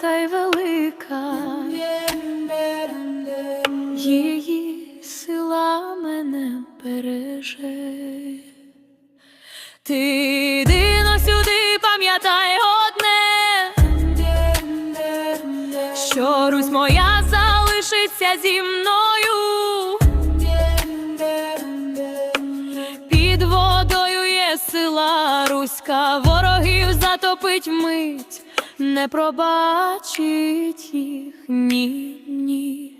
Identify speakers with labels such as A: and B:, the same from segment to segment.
A: та й велика, її сила мене береже. Ти єдино сюди пам'ятай одне, що Русь моя залишиться зі мною. Під водою є сила Руська, ворогів затопить мить не пробачить їх ні, ні.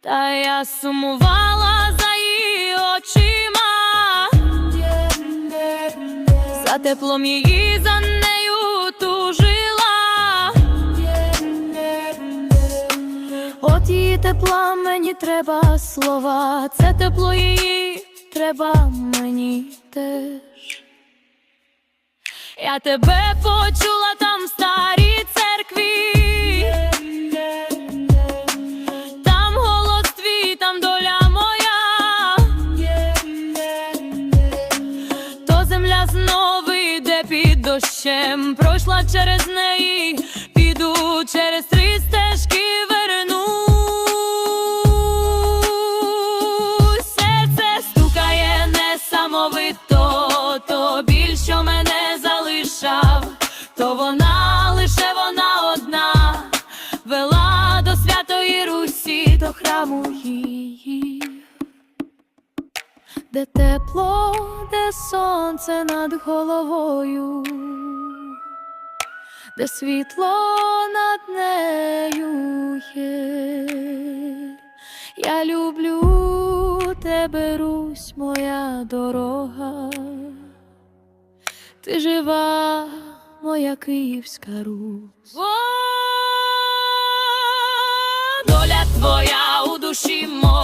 A: Та я сумувала за її очима, за теплом її за нею тужила. От її тепла мені треба слова, це тепло її треба мені теж. Я тебе почула Земля знову йде під дощем. Пройшла через неї, піду через три стежки вернусь. Серце стукає несамовито, то біль, що мене залишав, то вона лише вона одна, вела до святої Русі, до храму її. Де тепло, де сонце над головою, де світло над нею є. Я люблю тебе, Русь, моя дорога. Ти жива, моя київська Русь. Доля твоя у душі моїй,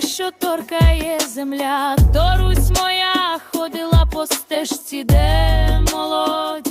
A: що торкає земля, Дорусь моя ходила по стежці, де молодь.